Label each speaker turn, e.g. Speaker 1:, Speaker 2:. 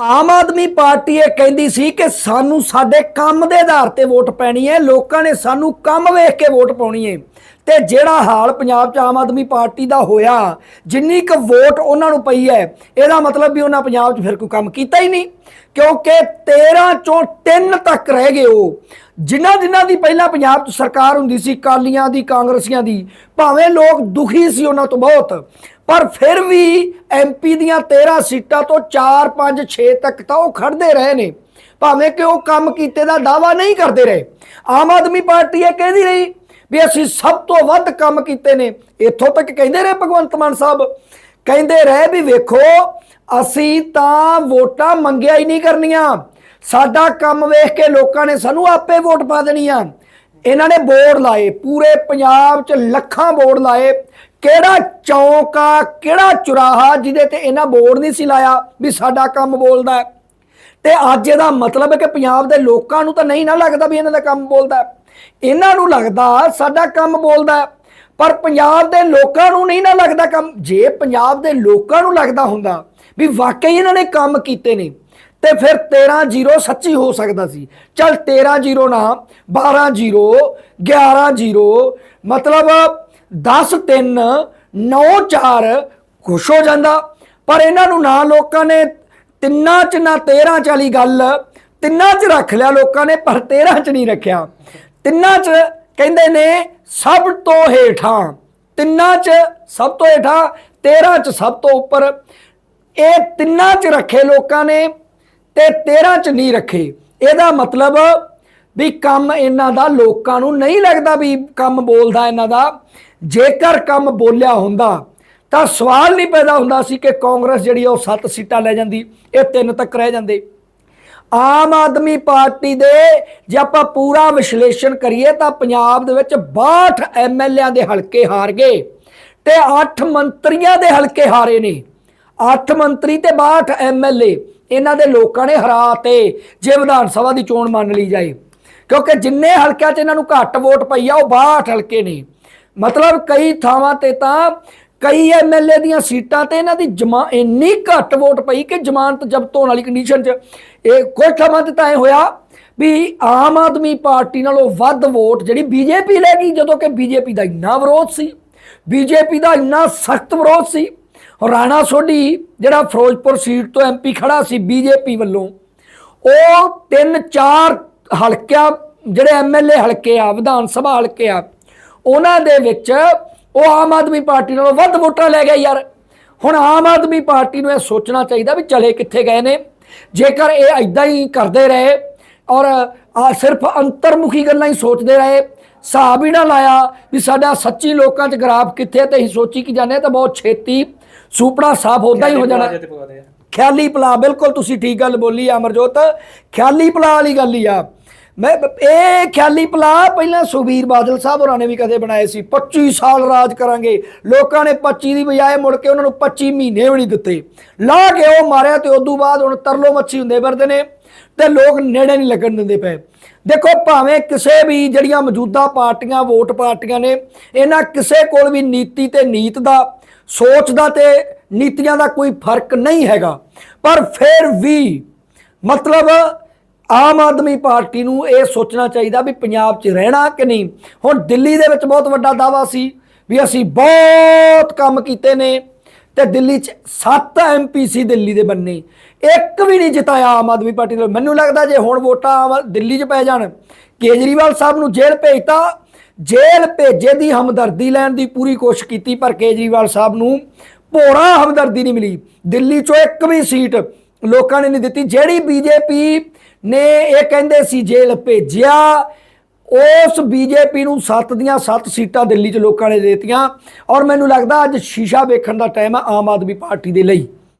Speaker 1: Aam Aadmi party ਇਹ ਕਹਿੰਦੀ ਸੀ ਕਿ ਸਾਨੂੰ ਸਾਡੇ ਕੰਮ ਦੇ ਆਧਾਰ ਤੇ ਵੋਟ ਪੈਣੀ ਹੈ। ਲੋਕਾਂ ਨੇ ਸਾਨੂੰ ਕੰਮ ਵੇਖ ਕੇ ਵੋਟ ਪਾਉਣੀ ਹੈ। ਤੇ ਜਿਹੜਾ ਹਾਲ ਪੰਜਾਬ 'ਚ ਆਮ ਆਦਮੀ ਪਾਰਟੀ ਦਾ ਹੋਇਆ, ਜਿੰਨੀ ਕੁ ਵੋਟ ਉਹਨਾਂ ਨੂੰ ਪਈ ਹੈ, ਇਹਦਾ ਮਤਲਬ ਵੀ ਉਹਨਾਂ ਪੰਜਾਬ 'ਚ ਫਿਰ ਕੋਈ ਕੰਮ ਕੀਤਾ ਹੀ ਨਹੀਂ। ਕਿਉਂਕਿ 13 ਚੋਂ 3 ਤੱਕ ਰਹਿ ਗਏ ਉਹ। ਜਿਨ੍ਹਾਂ ਜਿਨ੍ਹਾਂ ਦੀ ਪਹਿਲਾਂ ਪੰਜਾਬ 'ਚ ਸਰਕਾਰ ਹੁੰਦੀ ਸੀ ਕਾਲੀਆਂ ਦੀ, ਕਾਂਗਰਸੀਆਂ ਦੀ, ਭਾਵੇਂ ਲੋਕ ਦੁਖੀ ਸੀ ਉਹਨਾਂ ਤੋਂ ਬਹੁਤ, ਪਰ ਫਿਰ ਵੀ ਐਮਪੀ ਦੀਆਂ 13 ਸੀਟਾਂ ਤੋਂ 4 5 6 ਤੱਕ ਤਾਂ ਉਹ ਖੜਦੇ ਰਹੇ ਨੇ। ਭਾਵੇਂ ਕਿ ਉਹ ਕੰਮ ਕੀਤੇ ਦਾ ਦਾਵਾ ਨਹੀਂ ਕਰਦੇ ਰਹੇ। ਆਮ ਆਦਮੀ ਪਾਰਟੀ ਇਹ ਕਹਿੰਦੀ ਰਹੀ ਵੀ ਅਸੀਂ ਸਭ ਤੋਂ ਵੱਧ ਕੰਮ ਕੀਤੇ ਨੇ। ਇੱਥੋਂ ਤੱਕ ਕਹਿੰਦੇ ਰਹੇ ਭਗਵੰਤ ਮਾਨ ਸਾਹਿਬ। ਕਹਿੰਦੇ ਰਹੇ ਵੀ ਵੇਖੋ, ਅਸੀਂ ਤਾਂ ਵੋਟਾਂ ਮੰਗਿਆ ਹੀ ਨਹੀਂ ਕਰਨੀਆਂ। ਸਾਡਾ ਕੰਮ ਵੇਖ ਕੇ ਲੋਕਾਂ ਨੇ ਸਾਨੂੰ ਆਪੇ ਵੋਟ ਪਾ ਦੇਣੀ ਆ। ਇਹਨਾਂ ਨੇ ਬੋਰਡ ਲਾਏ, ਪੂਰੇ ਪੰਜਾਬ 'ਚ ਲੱਖਾਂ ਬੋਰਡ ਲਾਏ। ਕਿਹੜਾ ਚੌਂਕ ਆ ਕਿਹੜਾ ਚੁਰਾਹਾ ਜਿਹਦੇ ਤੇ ਇਹਨਾਂ ਬੋਰਡ ਨਹੀਂ ਸੀ ਲਾਇਆ ਵੀ ਸਾਡਾ ਕੰਮ ਬੋਲਦਾ ਹੈ। ਤੇ ਅੱਜ ਇਹਦਾ ਮਤਲਬ ਹੈ ਕਿ ਪੰਜਾਬ ਦੇ ਲੋਕਾਂ ਨੂੰ ਤਾਂ ਨਹੀਂ ਨਾ ਲੱਗਦਾ ਵੀ ਇਹਨਾਂ ਦਾ ਕੰਮ ਬੋਲਦਾ ਇਹਨਾਂ ਨੂੰ ਲੱਗਦਾ ਸਾਡਾ ਕੰਮ ਬੋਲਦਾ ਪਰ ਪੰਜਾਬ ਦੇ ਲੋਕਾਂ ਨੂੰ ਨਹੀਂ ਨਾ ਲੱਗਦਾ ਕੰਮ। ਜੇ ਪੰਜਾਬ ਦੇ ਲੋਕਾਂ ਨੂੰ ਲੱਗਦਾ ਹੁੰਦਾ ਵੀ ਵਾਕਈ ਇਹਨਾਂ ਨੇ ਕੰਮ ਕੀਤੇ ਨੇ, ਤੇ ਫਿਰ 13-0 ਸੱਚੀ ਹੋ ਸਕਦਾ ਸੀ। ਚਲ 13-0 ਨਾ 12-0 11-0 ਮਤਲਬ 10-3 9-4 ਖੁਸ਼ ਹੋ ਜਾਂਦਾ। ਪਰ ਇਹਨਾਂ ਨੂੰ ਨਾ ਲੋਕਾਂ ਨੇ ਤਿੰਨਾਂ ਚ ਨਾ 13 ਚ ਵਾਲੀ ਗੱਲ, ਤਿੰਨਾਂ ਚ ਰੱਖ ਲਿਆ ਲੋਕਾਂ ਨੇ, ਪਰ 13 ਚ ਨਹੀਂ ਰੱਖਿਆ। ਤਿੰਨਾਂ ਚ ਕਹਿੰਦੇ ਨੇ ਸਭ ਤੋਂ ਹੇਠਾਂ, ਤਿੰਨਾਂ ਚ ਸਭ ਤੋਂ ਹੇਠਾਂ 13 ਚ ਸਭ ਤੋਂ ਉੱਪਰ। ਇਹ ਤਿੰਨਾਂ ਚ ਰੱਖੇ ਲੋਕਾਂ ਨੇ ਤੇ 13 ਚ ਨਹੀਂ ਰੱਖੇ। ਇਹਦਾ ਮਤਲਬ ਵੀ ਕੰਮ ਇਹਨਾਂ ਦਾ ਲੋਕਾਂ ਨੂੰ ਨਹੀਂ ਲੱਗਦਾ ਵੀ ਕੰਮ ਬੋਲਦਾ ਇਹਨਾਂ ਦਾ। ਜੇਕਰ ਕੰਮ ਬੋਲਿਆ ਹੁੰਦਾ, ਤਾਂ ਸਵਾਲ ਨਹੀਂ ਪੈਦਾ ਹੁੰਦਾ ਸੀ ਕਿ ਕਾਂਗਰਸ ਜਿਹੜੀ ਆ ਉਹ 7 ਸੀਟਾਂ ਲੈ ਜਾਂਦੀ, ਇਹ ਤਿੰਨ ਤੱਕ ਰਹਿ ਜਾਂਦੇ। ਆਮ ਆਦਮੀ ਪਾਰਟੀ ਦੇ ਜੇ ਆਪਾਂ ਪੂਰਾ ਵਿਸ਼ਲੇਸ਼ਣ ਕਰੀਏ ਤਾਂ ਪੰਜਾਬ ਦੇ ਵਿੱਚ 62 ਐਮਐਲਏਆਂ ਦੇ ਹਲਕੇ ਹਾਰ ਗਏ ਤੇ 8 ਮੰਤਰੀਆਂ ਦੇ ਹਲਕੇ ਹਾਰੇ ਨੇ। 8 ਮੰਤਰੀ ਤੇ 62 ਐਮਐਲਏ ਇਹਨਾਂ ਦੇ ਲੋਕਾਂ ਨੇ ਹਰਾਤੇ ਜੇ ਵਿਧਾਨ ਸਭਾ ਦੀ ਚੋਣ ਮੰਨ ਲਈ ਜਾਏ। ਕਿਉਂਕਿ ਜਿੰਨੇ ਹਲਕਿਆਂ 'ਚ ਇਹਨਾਂ ਨੂੰ ਘੱਟ ਵੋਟ ਪਈ ਆ, ਉਹ 62 ਹਲਕੇ ਨੇ। ਮਤਲਬ ਕਈ ਥਾਵਾਂ ਤੇ ਤਾਂ ਕਈ ਐਮਐਲਏ ਦੀਆਂ ਸੀਟਾਂ ਤੇ ਇਹਨਾਂ ਦੀ ਜਮਾ ਇੰਨੀ ਘੱਟ ਵੋਟ ਪਈ ਕਿ ਜ਼ਮਾਨਤ ਜ਼ਬਤ ਹੋਣ ਵਾਲੀ ਕੰਡੀਸ਼ਨ 'ਚ ਇਹ ਕੁਝ ਥਾਵਾਂ ਤੇ ਤਾਂ ਇਹ ਹੋਇਆ ਵੀ ਆਮ ਆਦਮੀ ਪਾਰਟੀ ਨਾਲੋਂ ਵੱਧ ਵੋਟ ਜਿਹੜੀ ਬੀਜੇਪੀ ਲੈ ਗਈ, ਜਦੋਂ ਕਿ ਬੀਜੇਪੀ ਦਾ ਇੰਨਾ ਵਿਰੋਧ ਸੀ ਬੀਜੇਪੀ ਦਾ ਇੰਨਾ ਸਖਤ ਵਿਰੋਧ ਸੀ। ਰਾਣਾ ਸੋਢੀ, ਜਿਹੜਾ ਫਿਰੋਜ਼ਪੁਰ ਸੀਟ ਤੋਂ ਐਮਪੀ ਖੜਾ ਸੀ ਬੀਜੇਪੀ ਵੱਲੋਂ, ਉਹ ਤਿੰਨ ਚਾਰ ਹਲਕਿਆਂ, ਜਿਹੜੇ ਐਮਐਲਏ ਹਲਕੇ ਆ, ਵਿਧਾਨ ਸਭਾ ਹਲਕੇ ਆ, ਉਹਨਾਂ ਦੇ ਵਿੱਚ ਉਹ ਆਮ ਆਦਮੀ ਪਾਰਟੀ ਨਾਲੋਂ ਵੱਧ ਵੋਟਾਂ ਲੈ ਗਿਆ ਯਾਰ। ਹੁਣ ਆਮ ਆਦਮੀ ਪਾਰਟੀ ਨੂੰ ਇਹ ਸੋਚਣਾ ਚਾਹੀਦਾ ਵੀ ਚਲੇ ਕਿੱਥੇ ਗਏ ਨੇ। ਜੇਕਰ ਇਹ ਐਦਾਂ ਹੀ ਕਰਦੇ ਰਹੇ ਔਰ ਆ ਸਿਰਫ ਅੰਤਰਮੁਖੀ ਗੱਲਾਂ ਹੀ ਸੋਚਦੇ ਰਹੇ ਹਿਸਾਬ ਹੀ ਨਾ ਲਾਇਆ ਵੀ ਸਾਡਾ ਸੱਚੀ ਲੋਕਾਂ 'ਚ ਗਰਾਫ ਕਿੱਥੇ ਹੈ ਤੇ ਅਸੀਂ ਸੋਚੀ ਕੀ ਜਾਂਦੇ ਹਾਂ ਤਾਂ ਬਹੁਤ ਛੇਤੀ ਸੁਪੜਾ ਸਾਫ਼ ਹੁੰਦਾ ਹੀ ਹੋ ਜਾਣਾ। ਖਿਆਲੀ ਪਲਾ ਬਿਲਕੁਲ ਤੁਸੀਂ ਠੀਕ ਗੱਲ ਬੋਲੀ ਅਮਰਜੋਤ। ਖਿਆਲੀ ਪਲਾ ਵਾਲੀ ਗੱਲ ਹੀ ਆ। ਮੈਂ ਇਹ ਖਿਆਲੀ ਪਲਾ ਪਹਿਲਾਂ ਸੁਖਬੀਰ ਬਾਦਲ ਸਾਹਿਬ ਹੋਰਾਂ ਨੇ ਵੀ ਕਦੇ ਬਣਾਏ ਸੀ 25 ਸਾਲ ਰਾਜ ਕਰਾਂਗੇ। ਲੋਕਾਂ ਨੇ 25 ਦੀ ਬਜਾਏ ਮੁੜ ਕੇ ਉਹਨਾਂ ਨੂੰ 25 ਮਹੀਨੇ ਵੀ ਨਹੀਂ ਦਿੱਤੇ। ਲਾ ਕੇ ਉਹ ਮਾਰਿਆ ਤੇ ਉਦੋਂ ਬਾਅਦ ਹੁਣ ਤਰਲੋ ਮੱਛੀ ਹੁੰਦੇ ਫਿਰਦੇ ਨੇ ਤੇ ਲੋਕ ਨੇੜੇ ਨਹੀਂ ਲੱਗਣ ਦਿੰਦੇ ਪਏ। ਦੇਖੋ, ਭਾਵੇਂ ਕਿਸੇ ਵੀ ਜਿਹੜੀਆਂ ਮੌਜੂਦਾ ਪਾਰਟੀਆਂ, ਵੋਟ ਪਾਰਟੀਆਂ ਨੇ, ਇਹਨਾਂ ਕਿਸੇ ਕੋਲ ਵੀ ਨੀਤੀ ਤੇ ਨੀਤ ਦਾ, ਸੋਚ ਦਾ ਤੇ ਨੀਤੀਆਂ ਦਾ ਕੋਈ ਫ਼ਰਕ ਨਹੀਂ ਹੈਗਾ। ਪਰ ਫਿਰ ਵੀ ਮਤਲਬ ਆਮ ਆਦਮੀ ਪਾਰਟੀ ਨੂੰ ਇਹ ਸੋਚਣਾ ਚਾਹੀਦਾ ਵੀ ਪੰਜਾਬ 'ਚ ਰਹਿਣਾ ਕਿ ਨਹੀਂ। ਹੁਣ ਦਿੱਲੀ ਦੇ ਵਿੱਚ ਬਹੁਤ ਵੱਡਾ ਦਾਵਾ ਸੀ ਵੀ ਅਸੀਂ ਬਹੁਤ ਕੰਮ ਕੀਤੇ ਨੇ ਤੇ ਦਿੱਲੀ 'ਚ 7 ਐਮਪੀ ਸੀ ਦਿੱਲੀ ਦੇ ਬੰਨੇ। ਇੱਕ ਵੀ ਨਹੀਂ ਜਿਤਾਇਆ ਆਮ ਆਦਮੀ ਪਾਰਟੀ ਨੇ। ਮੈਨੂੰ ਲੱਗਦਾ ਜੇ ਹੁਣ ਵੋਟਾਂ ਆਮ- ਦਿੱਲੀ 'ਚ ਪੈ ਜਾਣ, ਕੇਜਰੀਵਾਲ ਸਾਹਿਬ ਨੂੰ ਜੇਲ੍ਹ ਭੇਜਤਾ। ਜੇਲ੍ਹ ਭੇਜੇ ਦੀ ਹਮਦਰਦੀ ਲੈਣ ਦੀ ਪੂਰੀ ਕੋਸ਼ਿਸ਼ ਕੀਤੀ, ਪਰ ਕੇਜਰੀਵਾਲ ਸਾਹਿਬ ਨੂੰ ਭੋਰਾ ਹਮਦਰਦੀ ਨਹੀਂ ਮਿਲੀ। ਦਿੱਲੀ 'ਚੋਂ ਇੱਕ ਵੀ ਸੀਟ ਲੋਕਾਂ ਨੇ ਨਹੀਂ ਦਿੱਤੀ। ਜਿਹੜੀ ਬੀਜੇਪੀ ਨੇ ਇਹ ਕਹਿੰਦੇ ਸੀ ਜੇਲ੍ਹ ਭੇਜਿਆ। ਉਸ ਬੀਜੇਪੀ ਨੂੰ 7 ਦੀਆਂ 7 ਸੀਟਾਂ ਦਿੱਲੀ 'ਚ ਲੋਕਾਂ ਨੇ ਦੇ ਦਿੱਤੀਆਂ। ਔਰ ਮੈਨੂੰ ਲੱਗਦਾ ਅੱਜ ਸ਼ੀਸ਼ਾ ਵੇਖਣ ਦਾ ਟਾਈਮ ਹੈ ਆਮ ਆਦਮੀ ਪਾਰਟੀ ਦੇ ਲਈ।